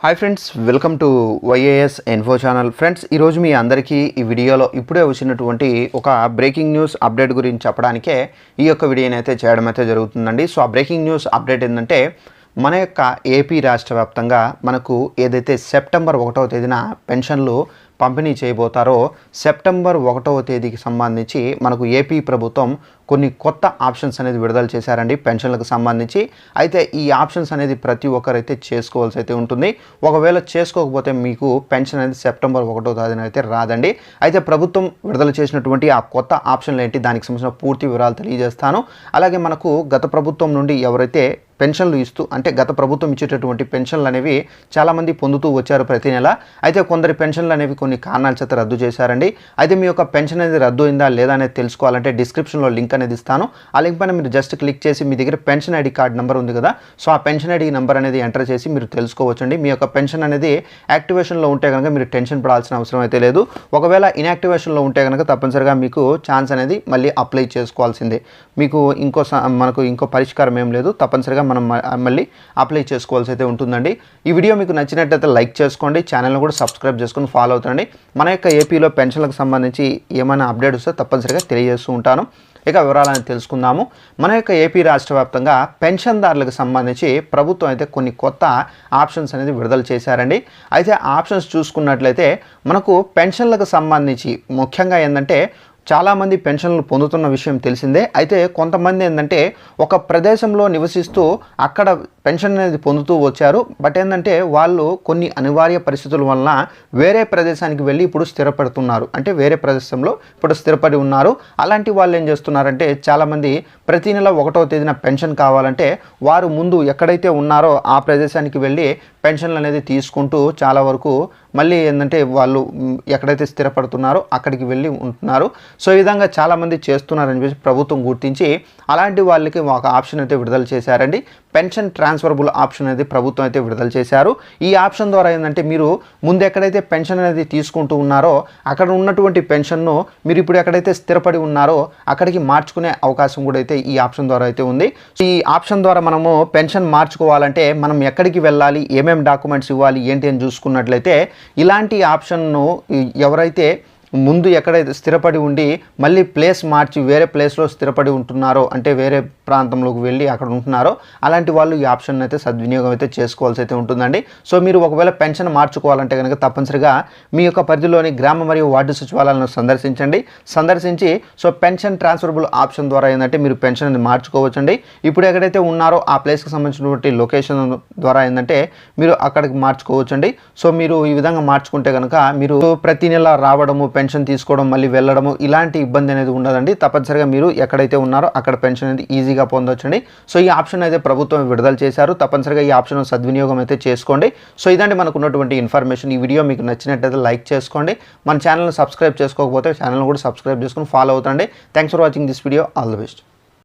Hi friends welcome to YAS info channel friends ఈరోజు మీ అందరికీ ఈ వీడియోలో ఇప్పుడే వచ్చినటువంటి ఒక బ్రేకింగ్ న్యూస్ అప్డేట్ గురించి చెప్పడానికే ఈ యొక్క వీడియోని అయితే చేయడం అయితే జరుగుతుందండి. సో ఆ బ్రేకింగ్ న్యూస్ అప్డేట్ ఏంటంటే మన యొక్క ఏపీ రాష్ట్ర వ్యాప్తంగా మనకు ఏదైతే సెప్టెంబర్ ఒకటవ తేదీన పెన్షన్లు పంపిణీ చేయబోతారో సెప్టెంబర్ ఒకటవ తేదీకి సంబంధించి మనకు ఏపీ ప్రభుత్వం కొన్ని కొత్త ఆప్షన్స్ అనేది విడుదల చేశారండి పెన్షన్లకు సంబంధించి. అయితే ఈ ఆప్షన్స్ అనేది ప్రతి ఒక్కరైతే చేసుకోవాల్సి అయితే ఉంటుంది. ఒకవేళ చేసుకోకపోతే మీకు పెన్షన్ అనేది సెప్టెంబర్ ఒకటో తేదీన అయితే రాదండి. అయితే ప్రభుత్వం విడుదల చేసినటువంటి ఆ కొత్త ఆప్షన్లు ఏంటి? దానికి సంబంధించిన పూర్తి వివరాలు తెలియజేస్తాను. అలాగే మనకు గత ప్రభుత్వం నుండి ఎవరైతే పెన్షన్లు ఇస్తూ అంటే గత ప్రభుత్వం ఇచ్చేటటువంటి పెన్షన్లు అనేవి చాలామంది పొందుతూ వచ్చారు ప్రతి నెల. అయితే కొందరి పెన్షన్లు అనేవి కొన్ని కారణాల చేత రద్దు చేశారండి. అయితే మీ యొక్క పెన్షన్ అనేది రద్దు అయిందా లేదా అనేది తెలుసుకోవాలంటే డిస్క్రిప్షన్లో లింక్ అనేది ఇస్తాను. ఆ లింక్ పైన మీరు జస్ట్ క్లిక్ చేసి మీ దగ్గర పెన్షన్ ఐడి కార్డ్ నెంబర్ ఉంది కదా సో ఆ పెన్షన్ ఐడి నెంబర్ అనేది ఎంటర్ చేసి మీరు తెలుసుకోవచ్చండి. మీ యొక్క పెన్షన్ అనేది యాక్టివేషన్లో ఉంటే కనుక మీరు టెన్షన్ పడాల్సిన అవసరం అయితే లేదు. ఒకవేళ ఇన్యాక్టివేషన్లో ఉంటే కనుక తప్పనిసరిగా మీకు ఛాన్స్ అనేది మళ్ళీ అప్లై చేసుకోవాల్సిందే. మీకు ఇంకో మనకు ఇంకో పరిష్కారం ఏం లేదు. తప్పనిసరిగా మనం మళ్ళీ అప్లై చేసుకోవాల్సి అయితే ఉంటుందండి. ఈ వీడియో మీకు నచ్చినట్టయితే లైక్ చేసుకోండి. ఛానల్ని కూడా సబ్స్క్రైబ్ చేసుకొని ఫాలో అవుతండి మన యొక్క ఏపీలో పెన్షన్లకు సంబంధించి ఏమైనా అప్డేట్ వస్తే తప్పనిసరిగా తెలియజేస్తూ ఉంటాను. ఇక వివరాలను తెలుసుకుందాము. మన యొక్క ఏపీ రాష్ట్ర వ్యాప్తంగా పెన్షన్దారులకు సంబంధించి ప్రభుత్వం అయితే కొన్ని కొత్త ఆప్షన్స్ అనేది విడుదల చేశారండి. అయితే ఆప్షన్స్ చూసుకున్నట్లయితే మనకు పెన్షన్లకు సంబంధించి ముఖ్యంగా ఏంటంటే చాలామంది పెన్షన్లు పొందుతున్న విషయం తెలిసిందే. అయితే కొంతమంది ఏంటంటే ఒక ప్రదేశంలో నివసిస్తూ అక్కడ పెన్షన్ అనేది పొందుతూ వచ్చారు. బట్ ఏంటంటే వాళ్ళు కొన్ని అనివార్య పరిస్థితుల వలన వేరే ప్రదేశానికి వెళ్ళి ఇప్పుడు స్థిరపడుతున్నారు. అంటే వేరే ప్రదేశంలో ఇప్పుడు స్థిరపడి ఉన్నారు. అలాంటి వాళ్ళు ఏం చేస్తున్నారంటే చాలామంది ప్రతి నెల ఒకటో తేదీన పెన్షన్ కావాలంటే వారు ముందు ఎక్కడైతే ఉన్నారో ఆ ప్రదేశానికి వెళ్ళి పెన్షన్లు అనేది తీసుకుంటూ చాలా వరకు మళ్ళీ ఏంటంటే వాళ్ళు ఎక్కడైతే స్థిరపడుతున్నారో అక్కడికి వెళ్ళి ఉంటున్నారు. సో ఈ విధంగా చాలామంది చేస్తున్నారని చెప్పేసి ప్రభుత్వం గుర్తించి అలాంటి వాళ్ళకి ఒక ఆప్షన్ అయితే విడుదల చేశారండి. పెన్షన్ ట్రాన్స్ఫరబుల్ ఆప్షన్ అనేది ప్రభుత్వం అయితే విడుదల చేశారు. ఈ ఆప్షన్ ద్వారా ఏంటంటే మీరు ముందు ఎక్కడైతే పెన్షన్ అనేది తీసుకుంటూ ఉన్నారో అక్కడ ఉన్నటువంటి పెన్షన్ను మీరు ఇప్పుడు ఎక్కడైతే స్థిరపడి ఉన్నారో అక్కడికి మార్చుకునే అవకాశం కూడా అయితే ఈ ఆప్షన్ ద్వారా అయితే ఉంది. ఈ ఆప్షన్ ద్వారా మనము పెన్షన్ మార్చుకోవాలంటే మనం ఎక్కడికి వెళ్ళాలి ఏమేమి డాక్యుమెంట్స్ ఇవ్వాలి ఏంటి అని చూసుకున్నట్లయితే ఇలాంటి ఆప్షన్ను ఎవరైతే ముందు ఎక్కడైతే స్థిరపడి ఉండి మళ్ళీ ప్లేస్ మార్చి వేరే ప్లేస్లో స్థిరపడి ఉంటున్నారో అంటే వేరే ప్రాంతంలోకి వెళ్ళి అక్కడ ఉంటున్నారో అలాంటి వాళ్ళు ఈ ఆప్షన్ అయితే సద్వినియోగం అయితే చేసుకోవాల్సి అయితే ఉంటుందండి. సో మీరు ఒకవేళ పెన్షన్ మార్చుకోవాలంటే కనుక తప్పనిసరిగా మీ యొక్క పరిధిలోని గ్రామ మరియు వార్డు సచివాలయాలను సందర్శించండి. సందర్శించి సో పెన్షన్ ట్రాన్స్ఫరబుల్ ఆప్షన్ ద్వారా ఏంటంటే మీరు పెన్షన్ అనేది మార్చుకోవచ్చండి. ఇప్పుడు ఎక్కడైతే ఉన్నారో ఆ ప్లేస్కి సంబంధించినటువంటి లొకేషన్ ద్వారా ఏంటంటే మీరు అక్కడికి మార్చుకోవచ్చండి. సో మీరు ఈ విధంగా మార్చుకుంటే కనుక మీరు ప్రతి నెల రావడము పెన్షన్ తీసుకోవడం మళ్ళీ వెళ్ళడము ఇలాంటి ఇబ్బంది అనేది ఉండదండి. తప్పనిసరిగా మీరు ఎక్కడైతే ఉన్నారో అక్కడ పెన్షన్ అనేది ఈజీగా పొందొచ్చండి. సో ఈ ఆప్షన్ అయితే ప్రభుత్వం విడుదల చేశారు. తప్పనిసరిగా ఈ ఆప్షన్ సద్వినియోగం అయితే చేసుకోండి. సో ఇదండి మనకు ఉన్నటువంటి ఇన్ఫర్మేషన్. ఈ వీడియో మీకు నచ్చినట్టయితే లైక్ చేసుకోండి. మన ఛానల్ని సబ్స్క్రైబ్ చేసుకోకపోతే ఛానల్ కూడా సబ్స్క్రైబ్ చేసుకుని follow అవుతండి. Thanks for watching this video. All the best.